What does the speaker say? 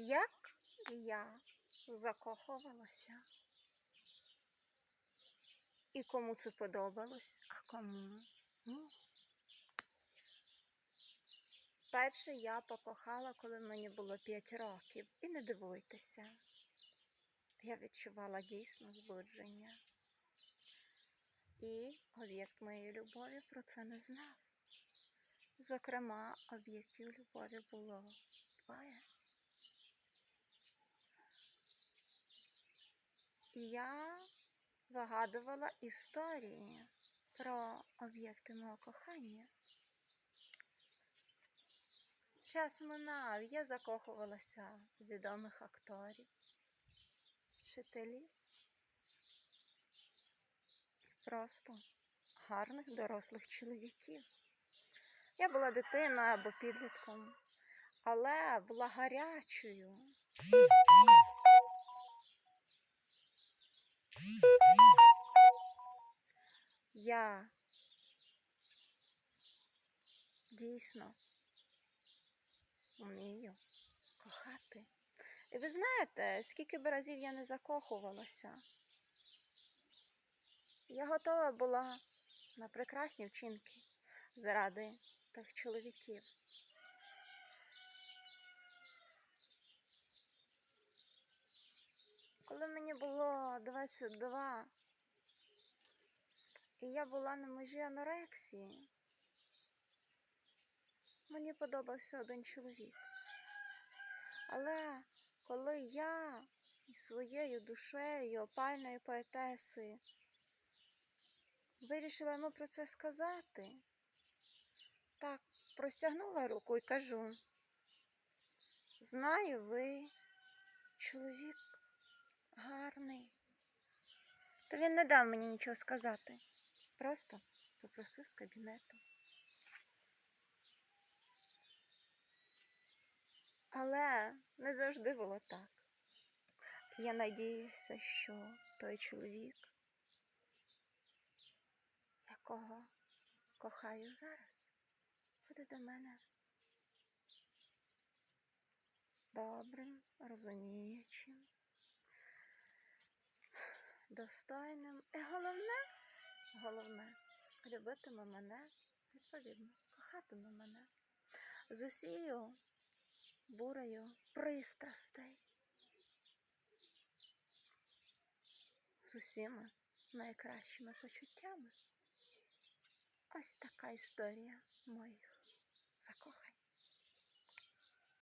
Як я закохувалася. І кому це подобалось, а кому ні. Перше я покохала, коли мені було 5 років. І не дивуйтеся. Я відчувала дійсно збудження. І об'єкт моєї любові про це не знав. Зокрема, об'єктів любові було двоє. Я вигадувала історії про об'єкти мого кохання. Час минав, я закохувалася у відомих акторів, вчителів і просто гарних дорослих чоловіків. Я була дитиною або підлітком, але була гарячою. Я дійсно вмію кохати. І ви знаєте, скільки б разів я не закохувалася, я готова була на прекрасні вчинки заради тих чоловіків. Коли мені було 22, і я була на межі анорексії, мені подобався один чоловік. Але коли я із своєю душею опальної поетеси вирішила йому про це сказати, так простягнула руку і кажу: знаю, ви чоловік гарний. То він не дав мені нічого сказати. Просто попросив з кабінету. Але не завжди було так. Я надіюся, що той чоловік, якого кохаю зараз, буде до мене добрим, розуміючим, достойним. І головне, головне, любитиме мене, відповідно, кохатиме мене з усією бурею пристрастей. З усіма найкращими почуттями. Ось така історія моїх закохань.